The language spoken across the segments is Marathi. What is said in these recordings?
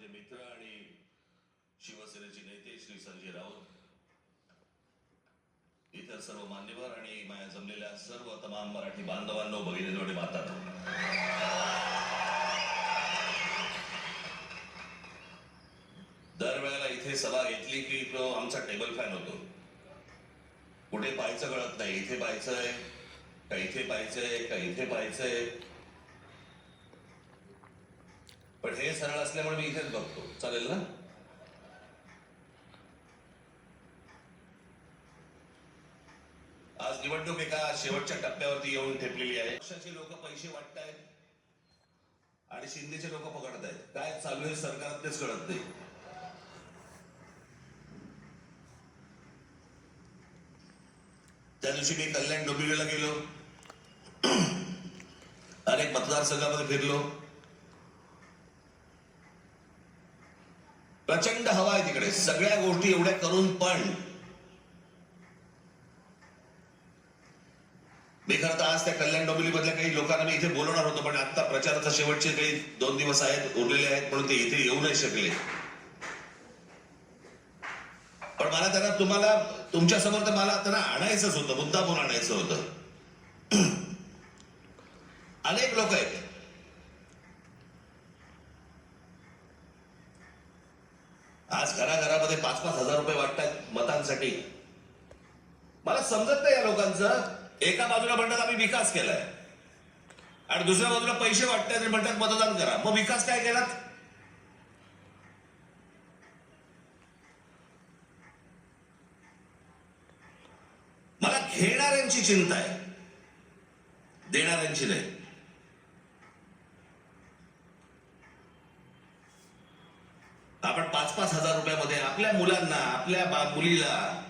माझे मित्र आणि शिवसेनेचे नेते श्री संजय राऊत. इतर सर्व मान्यवर आणि माझ्या जमलेल्या सर्व तमाम मराठी बांधवांनो भगिनी जोडे माता दरवेळेला इथे सभा घेतली की तो आमचा टेबल फॅन होतो. कुठे पाहायचं कळत नाही. इथे पाहायचंय का इथे पाहायचंय का इथे पाहायचंय? पण हे सरळ असल्यामुळे मी इथेच बघतो. चालेल ना? आज निवडणूक एका शेवटच्या टप्प्यावरती येऊन ठेपलेली आहे. पक्षाचे लोक पैसे वाटतायत आणि शिंदेचे लोक पकडतायत. काय चालू आहे सरकार तेच कळत नाही. त्या दिवशी मी कल्याण डोंबिवलीला गेलो. अनेक मतदारसंघामध्ये फिरलो. प्रचंड हवा आहे तिकडे. सगळ्या गोष्टी एवढ्या करून पण. मी खरं तर आज त्या कल्याण डोंबिवली मधल्या काही लोकांना मी इथे बोलवणार होतो पण आता प्रचाराचा शेवटचे काही दोन दिवस आहेत उरलेले आहेत म्हणून ते इथे येऊ नाही शकले. पण मला त्यांना तुम्हाला तुमच्यासमोर तर मला त्यांना आणायचंच होतं मुद्दा म्हणून आणायचं होतं. अनेक लोक आहेत. आज घराघरामध्ये पाच पाच हजार रुपये वाटतात मतांसाठी. मला समजत नाही या लोकांचं. एका बाजूला म्हणतात आम्ही विकास केलाय. आणि दुसऱ्या बाजूला पैसे वाटतात आणि म्हणतात मतदान करा. मग विकास काय केलात? मला घेणाऱ्यांची चिंता आहे. देणाऱ्यांची नाही आपण पाच पाच हजार रुपयामध्ये आपल्या मुलांना आपल्या बा- मुलीला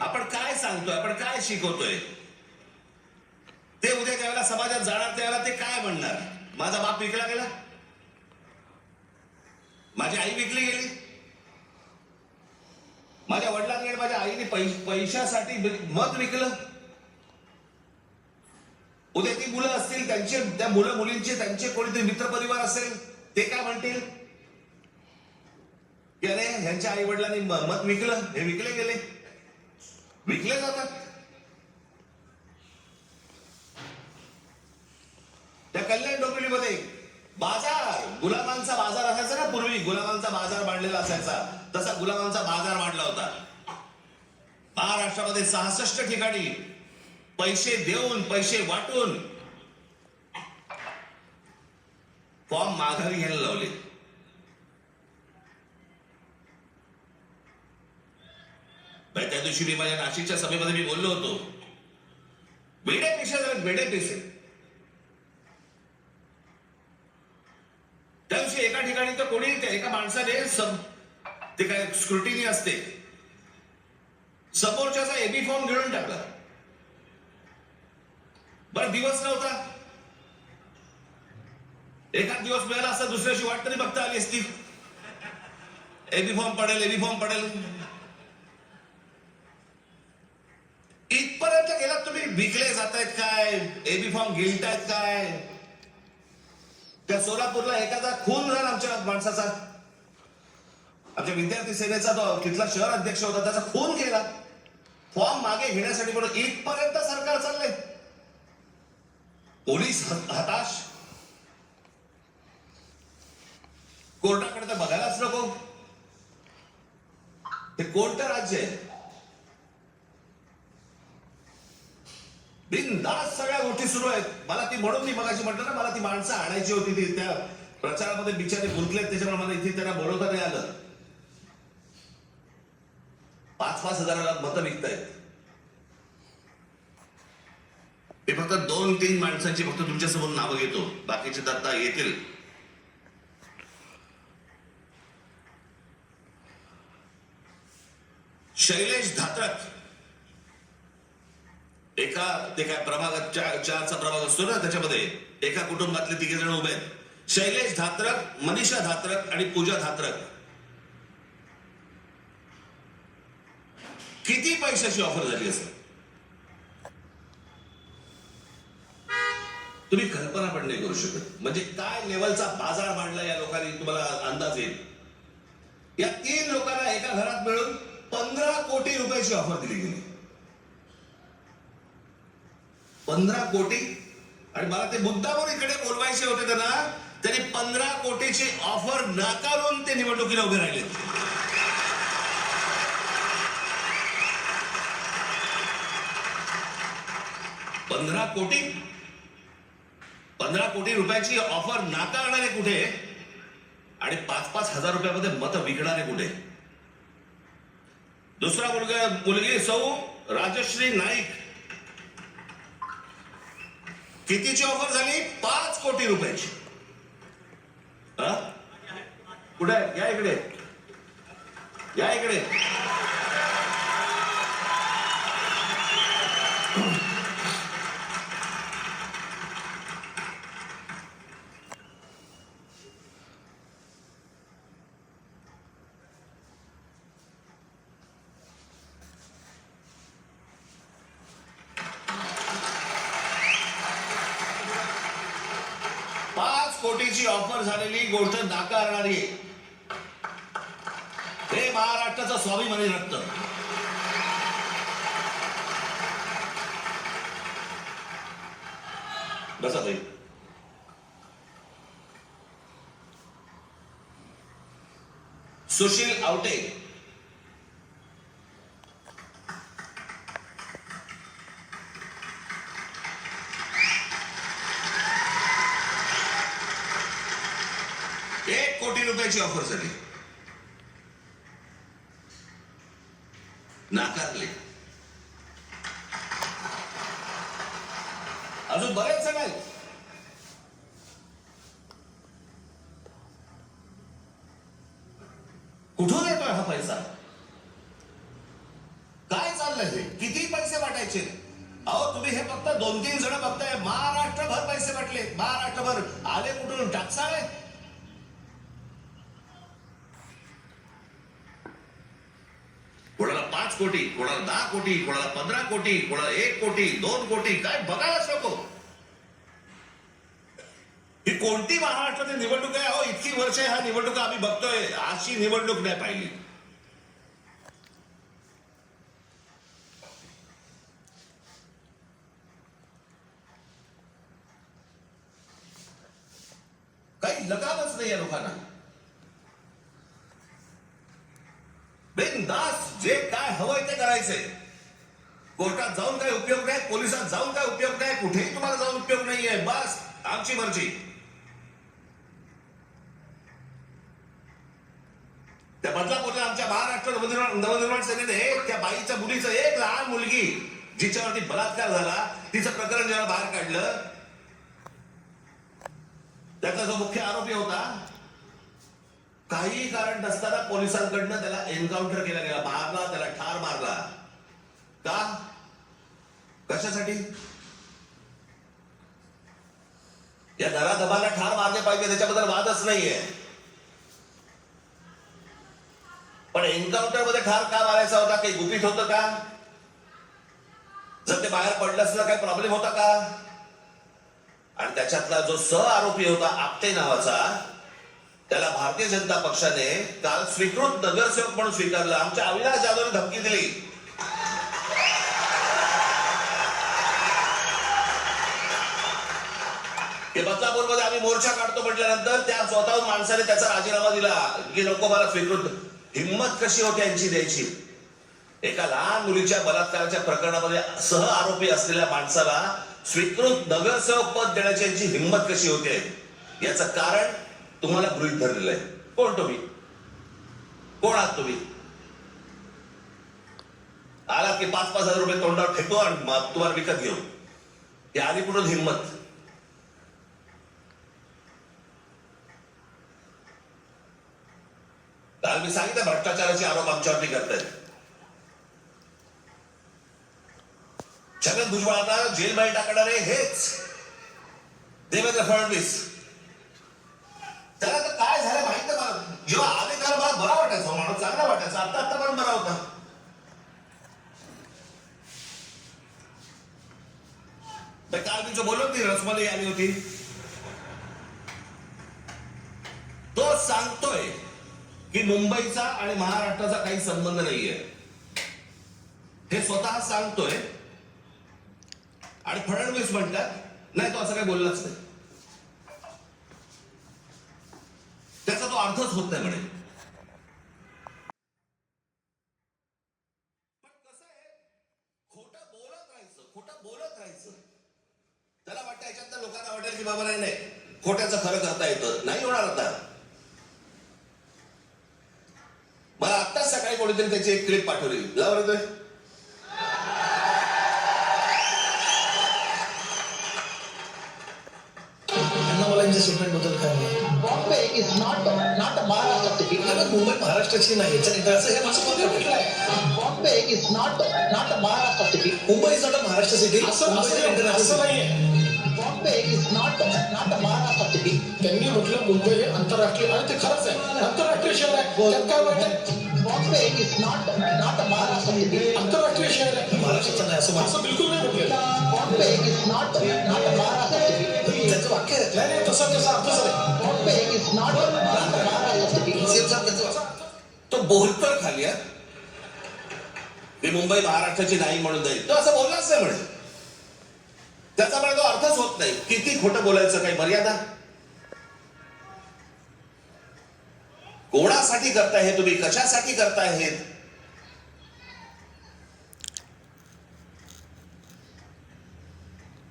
आपण काय सांगतोय आपण काय शिकवतोय? ते उद्या ज्यावेळेला समाजात जाणार त्यावेळेला ते काय म्हणणार? माझा बाप विकला गेला? माझी आई विकली गेली? माझ्या वडिलांनी माझ्या आईने पै- पैशासाठी मत विकलं? उद्या ती मुलं असतील त्यांचे त्या मुलं मुलींचे त्यांचे कोणीतरी मित्रपरिवार असेल ते काय म्हणतील? ह्यांच्या आई वडिलांनी मत विकलं. हे विकले गेले. विकले जातात. त्या कल्याण डोंबिवलीमध्ये बाजार गुलाबांचा बाजार असायचा ना पूर्वी. गुलामांचा बाजार मांडलेला असायचा. तसा गुलामांचा बाजार मांडला होता. महाराष्ट्रामध्ये सहासष्ट ठिकाणी पैसे देऊन पैसे वाटून फॉर्म माघारी घ्यायला लावले. नाही त्या दिवशी मी माझ्या नाशिकच्या सभेमध्ये मी बोललो होतो. वेडे पैसे झाले वेडे पैसे त्या दिवशी एका ठिकाणी तर कोणी त्या एका माणसाने ते काय स्क्रुटिनी असते. समोरच्याचा एबी फॉर्म घेऊन टाकला. बरं दिवस नव्हता. एखाद दिवस मिळाला असता दुसऱ्याशी वाट तरी बघता आली असती. एबी फॉर्म पडेल एबी फॉर्म पडेल इथपर्यंत गेलात तुम्ही विकले जात आहेत काय एबी फॉर्म गिळतायत काय? त्या सोलापूरला एखादा खून झाला आमच्या माणसाचा. आमच्या विद्यार्थी सेनेचा तो तिथला शहर अध्यक्ष होता त्याचा खून केला. फॉर्म मागे घेण्यासाठी म्हणून इथपर्यंत सरकार चाललंय. पोलीस हताश. कोर्टाकडे तर बघायलाच नको. ते कोणतं राज्य आहे? बिनधास्त सगळ्या गोष्टी सुरू आहेत. मला ती म्हणून मी मगाशी म्हटलं ना मला ती माणसं आणायची होती ती त्या प्रचारामध्ये बिचारे गुंतलेत त्याच्यामुळे मला इथे त्यांना बोलवता नाही आलं. पाच पाच हजाराला मतं विकतायत. मी फक्त दोन तीन माणसांची फक्त तुमच्यासमोर नावं घेतो. बाकीचे दत्ता येतील. शैलेश धात्रक. एका ते काय प्रभागात चार चारचा प्रभाग असतो ना त्याच्यामध्ये. एका कुटुंबातले तिघे जण उभे आहेत. शैलेश धात्रक मनीषा धात्रक आणि पूजा धात्रक. किती पैशाची ऑफर झाली असेल? तुम्ही कल्पना पण नाही करू शकत. म्हणजे काय लेवलचा बाजार मांडला या लोकांनी? तुम्हाला अंदाज येईल. या तीन लोकांना एका घरात मिळून पंधरा कोटी रुपयाची ऑफर दिली गेली. पंधरा कोटी आणि मला ते मुद्दामून इकडे बोलवायचे होते त्यांना त्यांनी पंधरा कोटीची ऑफर नाकारून ते निवडणुकीला उभे राहिले. पंधरा कोटी पंधरा कोटी रुपयाची ऑफर नाकारणारे कुठे? आणि पाच पाच हजार रुपयामध्ये मत विकणारे कुठे? दुसरा मुलगा मुलगी सौ राजश्री नाईक कितीची ऑफर झाली? पाच कोटी रुपयाची. हा? कुठे? या इकडे. या इकडे. नोकरीची ऑफर झालेली गोष्ट नाकारणारी हे महाराष्ट्राचं स्वाभिमानी रक्त. बसा ताई. सुशील आवटे एक कोटी रुपयाची ऑफर झाली. नाकारले. अजून बरेच जण आहेत. कुठून येतोय हा पैसा? काय चाललंय हे? किती पैसे वाटायचे? अहो तुम्ही हे फक्त दोन तीन जण बघताय. महाराष्ट्रभर पैसे वाटले. महाराष्ट्रभर. आले कुठून? टाकसाळे कोणाला पाच कोटी कोणाला दहा कोटी कोणाला पंधरा कोटी कोणाला एक कोटी दोन कोटी काय बघायलाच नको ही कोणती महाराष्ट्राची निवडणूक आहे अहो इतकी वर्ष ह्या निवडणुका आम्ही बघतोय अशी निवडणूक नाही पाहिली काही लगामच नाही या लोकांना बिनदास जे काय हवंय ते करायचंय. कोर्टात जाऊन काय उपयोग नाही पोलिसात जाऊन काय उपयोग नाही कुठेही तुम्हाला जाऊन उपयोग नाहीये. बस आमची मर्जी. त्या बदलापूरला आमच्या महाराष्ट्र नवनिर्माण सेनेने त्या बाईच्या मुलीचं एक लहान मुलगी जिच्यावरती बलात्कार झाला तिचं प्रकरण जेव्हा बाहेर काढलं त्याचा जो मुख्य आरोपी होता काही कारण नसताना पोलिसांकडनं त्याला एन्काउंटर केला गेला. मारला त्याला ठार मारला. का? कशासाठी? या नराधमाला ठार मारले पाहिजे त्याच्याबद्दल वादच नाहीये. पण एन्काउंटरमध्ये ठार का मारायचा होता? काही गुपित होतं का? जर ते बाहेर पडलं असलं काही प्रॉब्लेम होता का? आणि त्याच्यातला जो सह आरोपी होता आपटे नावाचा त्याला भारतीय जनता पक्षाने काल स्वीकृत नगरसेवक म्हणून स्वीकारला. आमच्या अविनाश जाधवने धमकी दिली. हे बदलापूरमध्ये आम्ही मोर्चा काढतो म्हटल्यानंतर त्या स्वतःहून माणसाने त्याचा राजीनामा दिला की नको मला स्वीकृत. हिंमत कशी होती यांची द्यायची? एका लहान मुलीच्या बलात्काराच्या प्रकरणामध्ये सह आरोपी असलेल्या माणसाला स्वीकृत नगरसेवक पद देण्याची यांची हिंमत कशी होते? याचं कारण तुम्हाला गृहित धरलेलं आहे. कोण तुम्ही? कोण आहात तुम्ही? आलात की पाच पाच हजार रुपये तोंडावर फेकतो आणि तुम्हाला विकत घेऊ. हे आधी कुठून हिंमत? काल मी सांगितलं भ्रष्टाचाराचे आरोप आमच्यावरती करतायत. छगन भुजबळांना जेलमध्ये टाकणारे हेच देवेंद्र फडणवीस. आता आता पण बरा होता. तर काल मी जो बोलत नाही रसमलाई आली होती. तो सांगतोय की मुंबईचा आणि महाराष्ट्राचा काही संबंध नाहीये. हे स्वतः सांगतोय आणि फडणवीस म्हणतात नाही तो असं काही बोललाच नाही. त्याचा तो अर्थच होत नाही म्हणे पण कसं आहे खोटं बोलत राहायचं खोटं बोलत राहायचं त्याला याच्यात लोकांना वाटेल की बाबा नाही नाही खोट्याचं खरं करता येतं. नाही होणार आता. मला आत्ताच सकाळी कोणीतरी त्याची एक क्लिप पाठवली. जा बरं ते त्यांना मला यांच्या स्टेटमेंटबद्दल काय नाही Bombay is not not a Maharashtra city. अगं मुंबई महाराष्ट्राची नाही हे a Maharashtra city. Mumbai is not Maharashtra city असं असं नाही, not not a Maharashtra city. त्यांनी म्हटलं मुंबई हे आंतरराष्ट्रीय आणि ते खरंच आहे आंतरराष्ट्रीय शहर आहे त्यात काय Bombay is not not a Maharashtra city. आंतरराष्ट्रीय शहर आहे महाराष्ट्राचं नाही असं असं बिलकुल नाही Bombay is not not a Maharashtra city. त्याचं वाक्य नाही नाही तसं त्याचा a Maharashtra city. सेम साहेब त्याचं वाक्य। तो बोलतर खाली आहे मी मुंबई महाराष्ट्राची नाही म्हणून जाईल. तो असं बोललाच नाही म्हणे. मला होत नाही. किती खोटं बोलायचं काही मर्यादा? कोणासाठी करताय हे तुम्ही? कशासाठी करताय हे?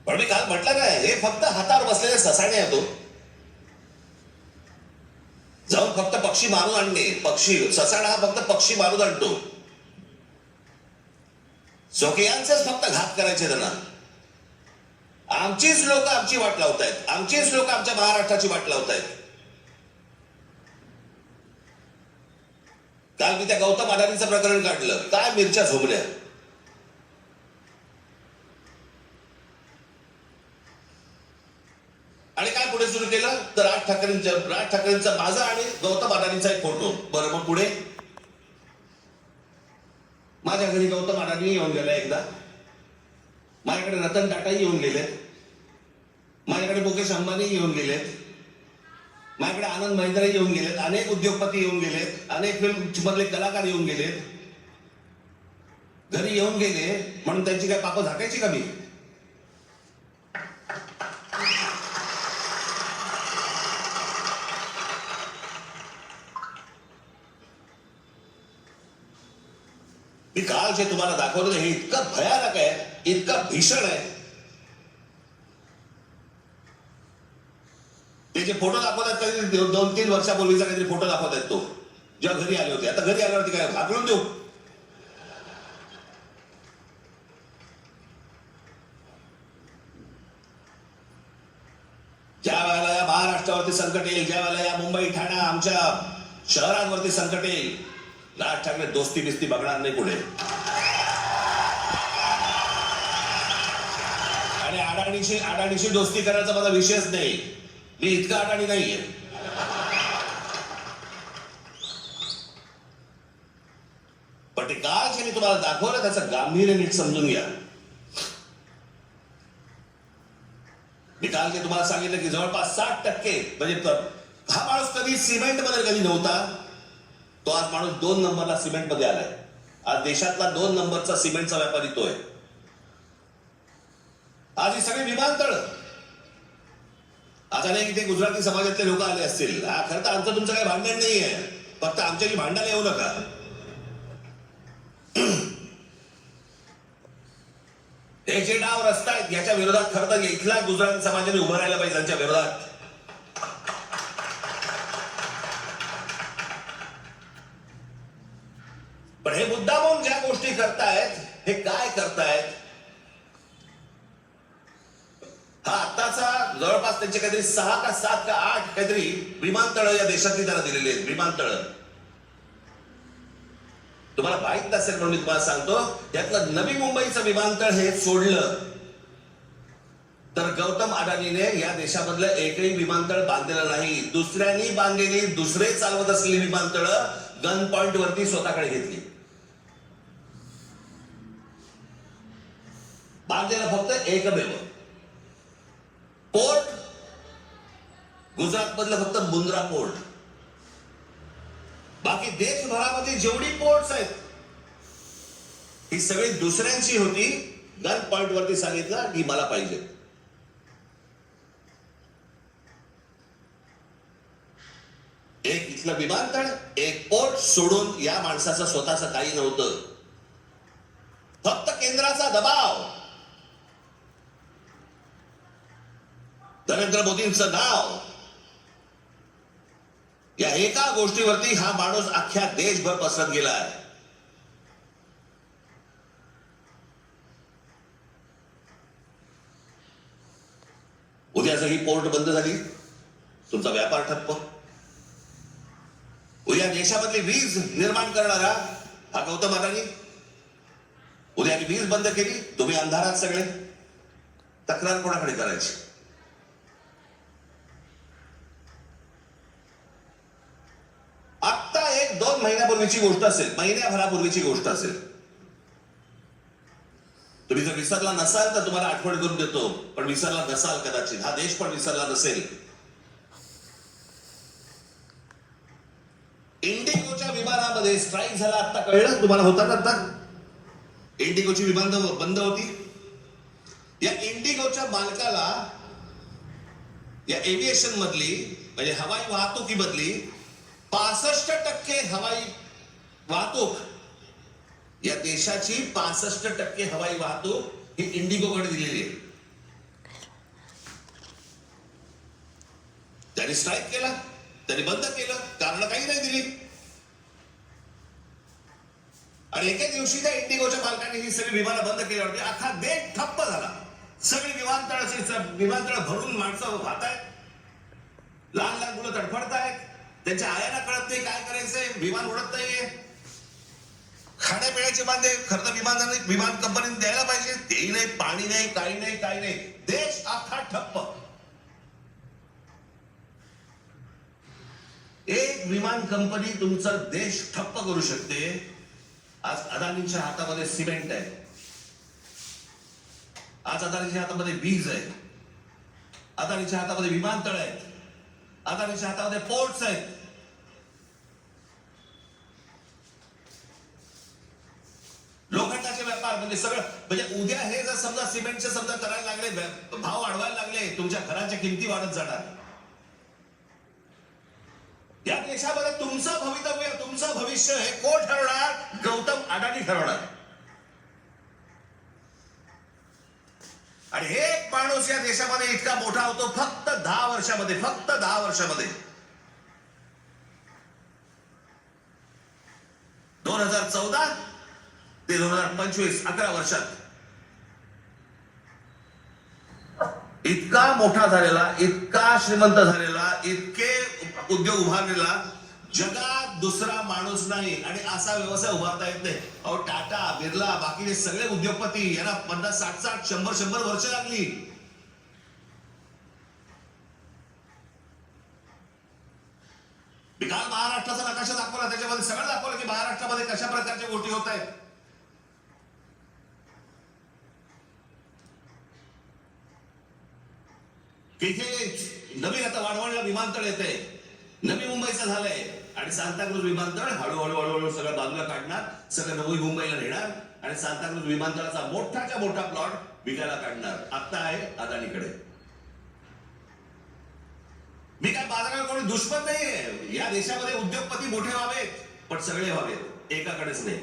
पण मी काल म्हटलं काय हे फक्त हातावर बसलेले ससाणे आहे तो हो. जाऊन फक्त पक्षी मारून आणणे. पक्षी ससाणा हा फक्त पक्षी मारून आणतो. स्वकीयांचेच फक्त घात करायचे त्यांना. आमचीच लोक आमची वाट लावतायत. आमचीच लोक आमच्या महाराष्ट्राची वाट लावतायत. काल मी त्या गौतम अडाणीचं प्रकरण काढलं. काय मिरच्या झोपल्या? आणि काय पुढे सुरू केलं? तर राज ठाकरेंच्या राज ठाकरेंचा माझा आणि गौतम अडाणीचा एक फोटो. बरं मग पुढे? माझ्या घरी गौतम अडाणी येऊन गेला एकदा. माझ्याकडे रतन टाटाही येऊन गेले. माझ्याकडे मुकेश अंबानी येऊन गेलेत. माझ्याकडे आनंद महिंद्रा येऊन गेलेत. अनेक उद्योगपती येऊन गेलेत. अनेक फिल्म मधले कलाकार येऊन गेलेत. घरी येऊन गेले म्हणून त्यांची काय पापं झाकायची का मी? मी काल जे तुम्हाला दाखवलं हे इतकं भयानक आहे इतकं भीषण आहे ते जे फोटो दाखवतात दोन तीन वर्षापूर्वीचा काहीतरी फोटो दाखवत आहेत तो. जेव्हा घरी आले होते. आता घरी आल्यावरती काय भाकलून देऊ. ज्या वेळेला या महाराष्ट्रावरती संकट येईल ज्या वेळेला या मुंबई ठाणा आमच्या शहरांवरती संकट येईल राज ठाकरे दोस्ती बिस्ती बघणार नाही पुढे. आणि अडाणीशी अडाणीशी दोस्ती करायचा माझा विषयच नाही. मी इतका अडाणी नाहीये पण ते काल जे मी तुम्हाला दाखवलं त्याचं गांभीर्य नीट समजून घ्या. मी काल जे तुम्हाला सांगितलं की जवळपास साठ टक्के म्हणजे हा माणूस कधी सिमेंटमध्ये कधी नव्हता तो आज माणूस दोन नंबरला सिमेंटमध्ये आलाय. आज देशातला दोन नंबरचा सिमेंटचा व्यापारी तो आहे. आज ही सगळी विमानतळ. आता नाही की ते गुजराती समाजातले लोक आले असतील. खरं तर आमचं तुमचं काही भांडण नाही आहे फक्त आमच्याशी भांडायला येऊ नका. हे जे डाव रस्ता आहेत. याच्या विरोधात खरं तर इथला गुजरात समाजाने उभं राहायला पाहिजे त्यांच्या विरोधात. पण हे मुद्दामून ज्या गोष्टी करतायत हे काय करतायत? हा आत्ताचा जवळपास त्यांचे काहीतरी सहा का सात का आठ काहीतरी विमानतळ या देशातली त्यांना दिलेली आहेत. विमानतळ. तुम्हाला माहीत नसेल म्हणून मी तुम्हाला सांगतो यातलं नवी मुंबईचं विमानतळ हे सोडलं. तर गौतम अडाणीने या देशामधलं एकही विमानतळ बांधलेलं नाही. दुसऱ्यांनी बांधलेली दुसरे चालवत असलेली विमानतळ गन पॉइंट वरती स्वतःकडे घेतली. बांधलेलं फक्त एकमेव. पोर्ट गुजरात मधलं फक्त मुंद्रा पोर्ट. बाकी देशभरामध्ये जेवढी पोर्ट्स आहेत ही सगळी दुसऱ्यांची होती गन पॉइंट वरती सांगितलं की मला पाहिजे. एक इथलं विमानतळ एक पोर्ट सोडून या माणसाचं स्वतःचं काही नव्हतं. फक्त केंद्राचा दबाव. नरेंद्र मोदींचं नाव. या एका गोष्टीवरती हा माणूस अख्ख्या देशभर पसरत गेला आहे. उद्या जर ही पोर्ट बंद झाली तुमचा व्यापार ठप्प. उद्या देशामधली वीज निर्माण करणारा हा गौतम अदानी. उद्या वीज बंद केली तुम्ही अंधारात सगळे. तक्रार कोणाकडे करायची आत्ता एक दोन महिन्यापूर्वीची गोष्ट असेल महिन्याभरापूर्वीची गोष्ट असेल. तुम्ही जर विसरला नसाल तर तुम्हाला आठवण करून देतो पण विसरला नसाल कदाचित. हा देश पण विसरला नसेल. इंडिगोच्या विमानामध्ये स्ट्राईक झाला आता कळलं तुम्हाला होता ना आता? इंडिगोची विमान बंद होती. या इंडिगोच्या मालकाला या एव्हिएशन मधली म्हणजे हवाई वाहतुकीमधली पासष्ट टक्के हवाई वाहतूक. या देशाची पासष्ट टक्के हवाई वाहतूक ही इंडिगोकडे दिलेली आहे. त्यांनी स्ट्राईक केला त्यांनी बंद केलं कारण काही नाही दिली. आणि एके दिवशी त्या इंडिगोच्या मालकाने ही सगळी विमानं बंद केली. होती अख्खा देश ठप्प झाला. सगळी विमानतळाची विमानतळ भरून माणसं वाहत आहेत लहान लहान मुलं तडफडतायत. त्यांच्या आयाला कळत नाही काय करायचंय. विमान उडत नाहीये. खाण्यापिण्याचे बांधे खरं तर विमान विमान कंपनीने द्यायला पाहिजे. तेही नाही पाणी नाही काही नाही काही नाही. देश अख्खा ठप्प. एक विमान कंपनी तुमचा देश ठप्प करू शकते. आज अदानीच्या हातामध्ये सिमेंट आहे. आज अदानीच्या हातामध्ये वीज आहे. अदानीच्या हातामध्ये विमानतळ आहेत अदानीच्या हातामध्ये पोर्ट्स आहेत. लोखंडाचे सगळं म्हणजे उद्या हे जर समजा सिमेंटचे समजा करायला लागले भाव वाढवायला लागले तुमच्या घराच्या किमती वाढत जाणार. या देशामध्ये तुमचं भवितव्य तुमचं भविष्य हे कोण ठरवणार? गौतम अडाणी ठरवणार. आणि हे एक माणूस या देशामध्ये इतका मोठा होतो फक्त दहा वर्षामध्ये फक्त दहा वर्षामध्ये. दोन हजार चौदा ते दोन हजार पंचवीस अकरा वर्षात इतका मोठा झालेला इतका श्रीमंत झालेला इतके उद्योग उभारलेला जगात दुसरा माणूस नाही. आणि असा व्यवसाय उभारता येत नाही. अहो टाटा बिर्ला बाकीचे सगळे उद्योगपती यांना पन्नास साठ साठ शंभर शंभर वर्ष लागली. काल महाराष्ट्राचा नकाशा दाखवला त्याच्यामध्ये सगळं दाखवलं की महाराष्ट्रामध्ये कशा प्रकारच्या गोष्टी होत आहेत. तिथे नवीन आता वाढवणला विमानतळ येते नवी मुंबईचं झालंय. आणि सांताक्रूज विमानतळ हळूहळू हळूहळू सगळं बाजूला काढणार सगळं नवी मुंबईला नेणार आणि सांताक्रूज विमानतळाचा मोठाच्या मोठा प्लॉट विकायला काढणार. आता आहे अदानीकडे. मी काय बाजाराला कोणी दुश्मन नाहीये. या देशामध्ये उद्योगपती मोठे व्हावेत पण सगळे व्हावेत. एकाकडेच नाही.